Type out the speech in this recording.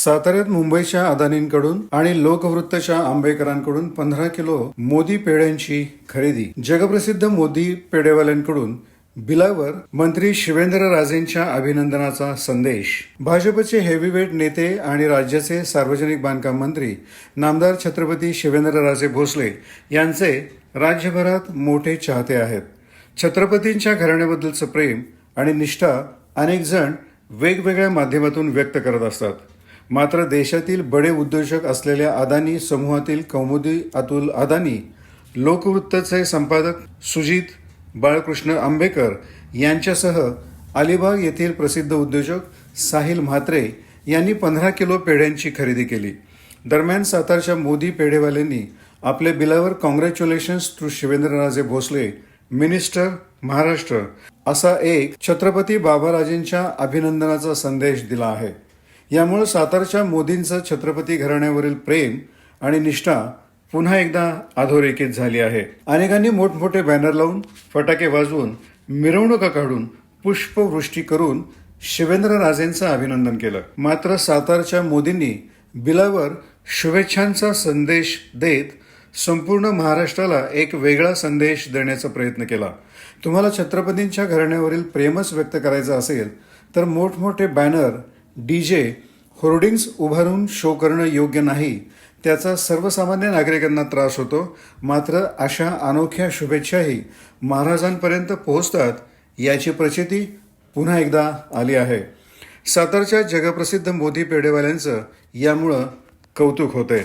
साताऱ्यात मुंबईच्या अदानींकडून आणि लोकवृत्तच्या आंबेकरांकडून पंधरा किलो मोदी पेढ्यांची खरेदी. जगप्रसिद्ध मोदी पेढेवाल्यांकडून बिलावर मंत्री शिवेंद्र राजेंच्या अभिनंदनाचा संदेश. भाजपचे हेवीवेट नेते आणि राज्याचे सार्वजनिक बांधकाम मंत्री नामदार छत्रपती शिवेंद्रराजे भोसले यांचे राज्यभरात मोठे चाहते आहेत. छत्रपतींच्या घराण्याबद्दलचं प्रेम आणि निष्ठा अनेक जण वेगवेगळ्या माध्यमातून व्यक्त करत असतात. मात्र देशातील बडे उद्योजक असलेल्या अदानी समूहातील कौमुदी अतुल अदानी लोकवृत्तचे संपादक सुजित बाळकृष्ण आंबेकर यांच्यासह अलिबाग येथील प्रसिद्ध उद्योजक साहिल म्हात्रे यांनी पंधरा किलो पेढ्यांची खरेदी केली. दरम्यान सातारच्या मोदी पेढेवाल्यांनी आपल्या बिलावर congratulations to Shivendraraje Bhosale minister Maharashtra असा एक छत्रपती बाबाराजेंच्या अभिनंदनाचा संदेश दिला आहे. यामुळे सातारच्या मोदींचं छत्रपती घराण्यावरील प्रेम आणि निष्ठा पुन्हा एकदा अधोरेखित झाली आहे. अनेकांनी मोठमोठे बॅनर लावून फटाके वाजवून मिरवणुका काढून पुष्पवृष्टी करून शिवेंद्रराजेंचं अभिनंदन केलं. मात्र सातारच्या मोदींनी बिलावर शुभेच्छांचा संदेश देत संपूर्ण महाराष्ट्राला एक वेगळा संदेश देण्याचा प्रयत्न केला. तुम्हाला छत्रपतींच्या घराण्यावरील प्रेमच व्यक्त करायचं असेल तर मोठमोठे बॅनर डी जे होर्डिंग्स उभारून शो करणं योग्य नाही त्याचा सर्वसामान्य नागरिकांना त्रास होतो. मात्र अशा अनोख्या शुभेच्छाही महाराजांपर्यंत पोहोचतात याची प्रचिती पुन्हा एकदा आली आहे. सातारच्या जगप्रसिद्ध मोदी पेढेवाल्यांचं यामुळं कौतुक होतंय.